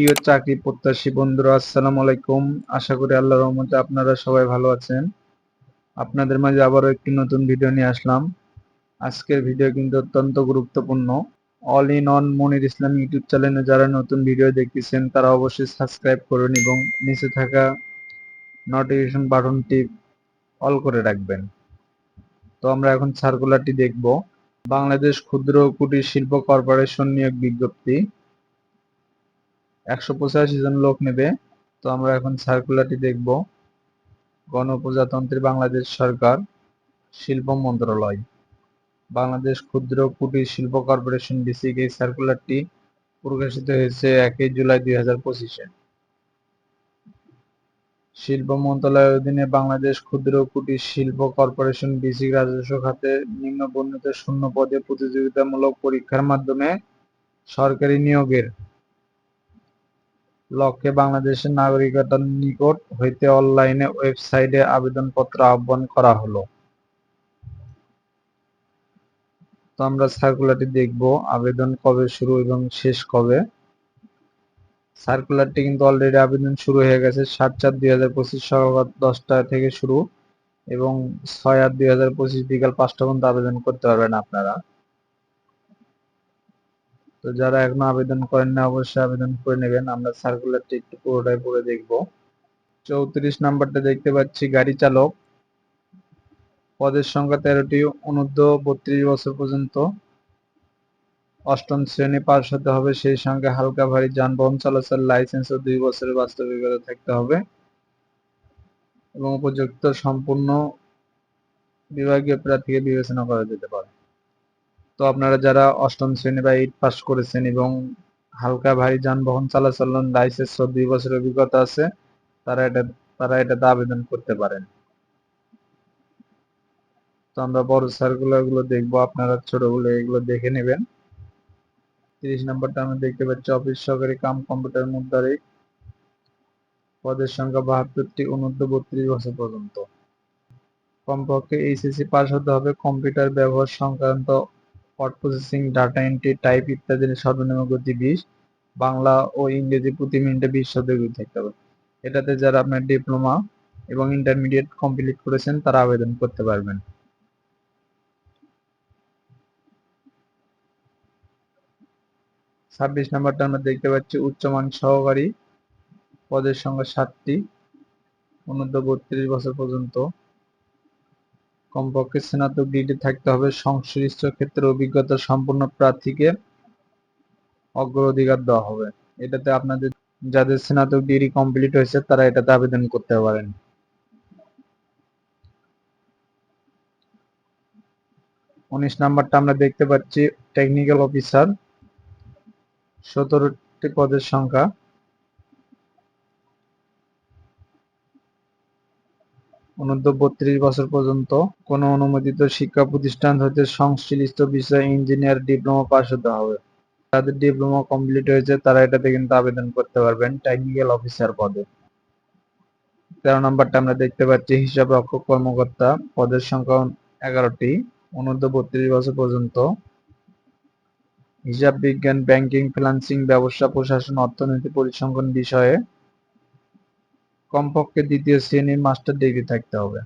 প্রিয় চাকরি প্রত্যাশী বন্ধুরা, আসসালামু আলাইকুম। আশা করি আল্লাহর রহমতে আপনারা সবাই ভালো আছেন। আপনাদের মাঝে আবারও একটি নতুন ভিডিও নিয়ে আসলাম। আজকের ভিডিও কিন্তু অত্যন্ত গুরুত্বপূর্ণ। All in one Monir Islam YouTube চ্যানেলে যারা নতুন ভিডিও দেখতেছেন, তারা অবশ্যই সাবস্ক্রাইব করুন এবং নিচে থাকা নোটিফিকেশন বাটনটি অল করে রাখবেন। তো আমরা এখন সার্কুলারটি দেখব। বাংলাদেশ ক্ষুদ্র কুটির শিল্প কর্পোরেশন নিয়োগ বিজ্ঞপ্তি। একশো পঁচাশি জন লোক নেবে। তো আমরা এখন সার্কুলারটি দেখব। গণপ্রজাতন্ত্রী বাংলাদেশ সরকার, শিল্প মন্ত্রণালয়। বাংলাদেশ ক্ষুদ্র কুটির শিল্প কর্পোরেশন বিসিক এই সার্কুলারটি প্রকাশিত হয়েছে একই জুলাই দুই হাজার পঁচিশে। শিল্প মন্ত্রণালয়ের অধীনে বাংলাদেশ ক্ষুদ্র কুটির শিল্প কর্পোরেশন বিসিক রাজস্ব খাতে নিম্ন বর্ণিত শূন্য পদে প্রতিযোগিতামূলক পরীক্ষার মাধ্যমে সরকারি নিয়োগের লক্ষ্যে বাংলাদেশের নাগরিকতার নিকট হইতে অনলাইনে ওয়েবসাইটে আবেদনপত্র আহ্বান করা হলো। তো আমরা সার্কুলারটি দেখব, আবেদন কবে শুরু এবং শেষ কবে। সার্কুলারটি কিন্তু অলরেডি আবেদন শুরু হয়ে গেছে সাত চার দুই হাজার পঁচিশ সকাল দশটা থেকে শুরু এবং ছয় আট দুই হাজার পঁচিশ বিকাল পাঁচটা পর্যন্ত আবেদন করতে পারবেন আপনারা। তো যারা এখনও আবেদন করেন না, অবশ্যই আবেদন করে নেবেন। আমরা সার্কুলারটি একটু পুরোটাই পড়ে দেখব। চৌত্রিশ নাম্বারটা দেখতে পাচ্ছি, গাড়ি চালক। পদের সংখ্যা তেরোটি, অনূর্ধ্ব বত্রিশ বছর পর্যন্ত। অষ্টম শ্রেণি পাশ হতে হবে, সেই সঙ্গে হালকা ভারী যানবাহন চলাচল লাইসেন্স ও দুই বছরের বাস্তবিকতা থাকতে হবে। এবং উপযুক্ত সম্পূর্ণ বিভাগীয় প্রার্থীকে বিবেচনা করা যেতে পারে। তো আপনারা যারা অষ্টম শ্রেণি বা এইট পাস করেছেন এবং হালকা ভারী যানবাহন চলাচল লাইসেন্স দুই বছরের অভিজ্ঞতা আছে, তারা এটা, তারা এটাতে আবেদন করতে পারেন। তো আমরা বড় সার্কুলারগুলো দেখব, আপনারা ছোটগুলো এগুলো দেখে নেবেন। তিরিশ নম্বরটা আমরা দেখতে পাচ্ছি, অফিস সহকারী কাম কম্পিউটার মুদ্রারিক পদের সংখ্যা বাহাত্তরটি অনূর্ধ্ব বত্রিশ বছর পর্যন্ত। কমপক্ষে এইচএসসি পাস হতে হবে, কম্পিউটার ব্যবহার সংক্রান্ত word processing, data entry, type ইত্যাদির সর্বনিম্ন গতি বিশ, বাংলা ও ইংরেজি প্রতি মিনিটে বিশ শব্দ গতি থাকতে হবে। এটাতে যারা আপনার ডিপ্লোমা এবং ইন্টারমিডিয়েট কমপ্লিট করেছেন, তারা আবেদন করতে পারবেন। ছাব্বিশ নাম্বারটা আমরা দেখতে পাচ্ছি উচ্চমান সহকারী, পদের সংখ্যা সাতটি অনূর্ধ্ব বত্রিশ বছর পর্যন্ত। কমপক্ষে স্নাতক ডিগ্রি থাকতে হবে। সংশ্লিষ্ট ক্ষেত্রে অভিজ্ঞতা সম্পন্ন প্রার্থীকে অগ্রাধিকার দেওয়া হবে। এটাতে আপনাদের যাদের স্নাতক ডিগ্রি কমপ্লিট হয়েছে, তারা এটাতে আবেদন করতে পারেন। উনিশ নাম্বারটা আমরা দেখতে পাচ্ছি টেকনিক্যাল অফিসার সতেরোটি পদের সংখ্যা। অনূর্ধ্ব বত্রিশ বছর পর্যন্ত কোন অনুমোদিত শিক্ষা প্রতিষ্ঠান হতে সংশ্লিষ্ট বিষয়ে ইঞ্জিনিয়ার ডিপ্লোমা পাস হতে হবে। যাদের ডিপ্লোমা কমপ্লিট হয়েছে, তারা এটাতে কিন্তু আবেদন করতে পারবেন টেকনিক্যাল অফিসার পদে। তেরো নম্বরটা আমরা দেখতে পাচ্ছি, হিসাব রক্ষক কর্মকর্তা পদের সংখ্যা এগারোটি। অনূর্ধ্ব বত্রিশ বছর পর্যন্ত হিসাব বিজ্ঞান ব্যাংকিং ফিনান্সিং ব্যবসা, প্রশাসন, অর্থনীতি, পরিসংখ্যান বিষয়ে কমপক্ষে দ্বিতীয় শ্রেণির মাস্টার ডিগ্রি থাকতে হবে।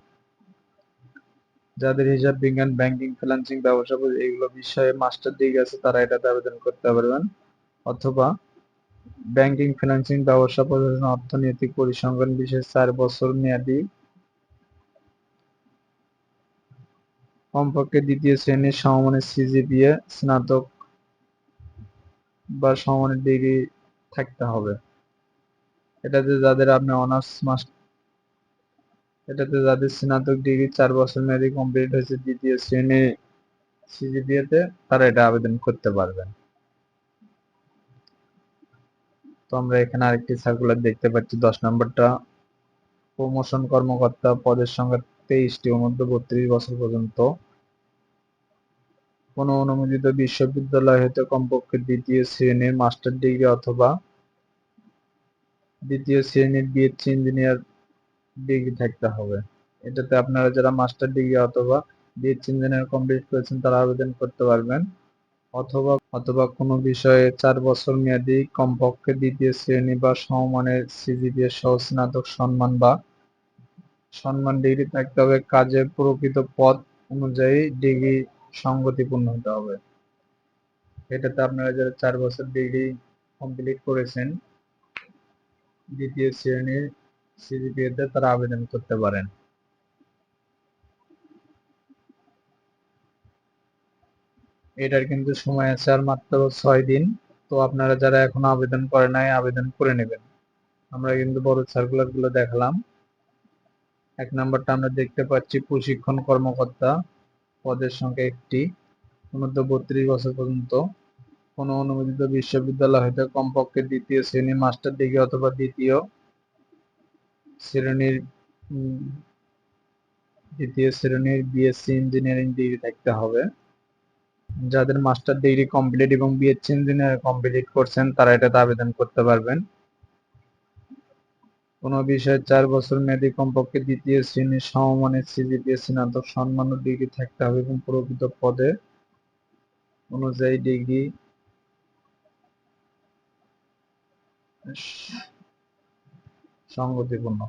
যাদের হিসাব বিজ্ঞান, ব্যাংকিং, ফিনান্সিং, ব্যবসা এগুলো বিষয়ে মাস্টার ডিগ্রি আছে, তারা এটাতে আবেদন করতে পারবেন। অথবা ব্যাংকিং, ফিনান্সিং, ব্যবসা প্রশাসন, অর্থনৈতিক পরিসংখ্যান বিষয়ে চার বছর মেয়াদী, কমপক্ষে দ্বিতীয় শ্রেণির সমমানের সিজিপিএ, স্নাতক বা সমমানের ডিগ্রি থাকতে হবে। এটাতে যাদের আপনি অনার্স মাস্টার এটাতে যাদের স্নাতক ডিগ্রি চার বছর মেয়াদি কমপ্লিট হয়েছে দ্বিতীয় শ্রেণি সিজিপিএতে তারা এটা আবেদন করতে পারবেন। তো আমরা এখানে আরেকটি সার্কুলার দেখতে পাচ্ছি, দশ নম্বরটা। প্রমোশন কর্মকর্তা পদের সংখ্যা তেইশটি অনুর্ধ বত্রিশ বছর পর্যন্ত। কোন অনুমোদিত বিশ্ববিদ্যালয় হতে কমপক্ষে দ্বিতীয় শ্রেণির মাস্টার ডিগ্রি অথবা দ্বিতীয় শ্রেণির বিএসসি ইঞ্জিনিয়ার ডিগ্রি থাকতে হবে। এটাতে আপনারা যারা মাস্টার ডিগ্রি অথবা বিএসসি ইঞ্জিনিয়ার কমপ্লিট করেছেন, তারা আবেদন করতে পারবেন। অথবা অথবা কোনো বিষয়ে চার বছর মেয়াদি কমপক্ষে দ্বিতীয় শ্রেণি বা সমমানের সিজিপিএ সহ স্নাতক সম্মান বা সম্মান ডিগ্রি থাকতে হবে। কাজের প্রকৃত পদ অনুযায়ী ডিগ্রি সঙ্গতিপূর্ণ হতে হবে। এটাতে আপনারা যারা চার বছর ডিগ্রি কমপ্লিট করেছেন দ্বিতীয় শ্রেণির সিজিপিএ তে তারা আবেদন করতে পারেন। এটার কিন্তু সময় আছে আর মাত্র ছয় দিন। তো আপনারা যারা এখনও আবেদন করে নাই, আবেদন করে নেবেন। আমরা কিন্তু বড় সার্কুলারগুলো দেখালাম। এক নাম্বারটা আমরা দেখতে পাচ্ছি, প্রশিক্ষণ কর্মকর্তা পদের সংখ্যা একটি। অনূর্ধ্ব বত্রিশ বছর পর্যন্ত। কোন অনুমোদিত বিশ্ববিদ্যালয় হতে কমপক্ষে দ্বিতীয় শ্রেণি মাস্টার ডিগ্রি অথবা দ্বিতীয় শ্রেণির দ্বিতীয় শ্রেণির বিএসসি ইঞ্জিনিয়ারিং ডিগ্রি থাকতে হবে। যাদের মাস্টার ডিগ্রি কমপ্লিট এবং বিএসসি ইঞ্জিনিয়ার কমপ্লিট করছেন, তারা এটাতে আবেদন করতে পারবেন। কোনো বিষয়ে চার বছর মেয়াদী কমপক্ষে দ্বিতীয় শ্রেণির সমমানের সিজিপিএ স্নাতক সম্মান ডিগ্রি থাকতে হবে এবং প্রকৃত পদে অনুযায়ী ডিগ্রি সংগতিপূর্ণ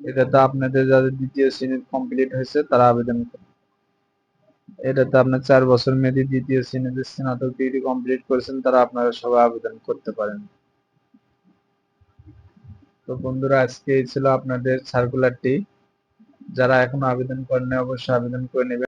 এটাতে আপনাদের যাদের দ্বিতীয় শ্রেণির কমপ্লিট হয়েছে, তারা আবেদন করুন এটাতে আপনার চার বছর মেয়াদী দ্বিতীয় শ্রেণীতে স্নাতক ডিগ্রি কমপ্লিট করেছেন, তারা আপনারা সবাই আবেদন করতে পারেন। তো বন্ধুরা, আজকে এই ছিল আপনাদের সার্কুলারটি যারা এখনও আবেদন করেন অবশ্যই আবেদন করে নেবেন।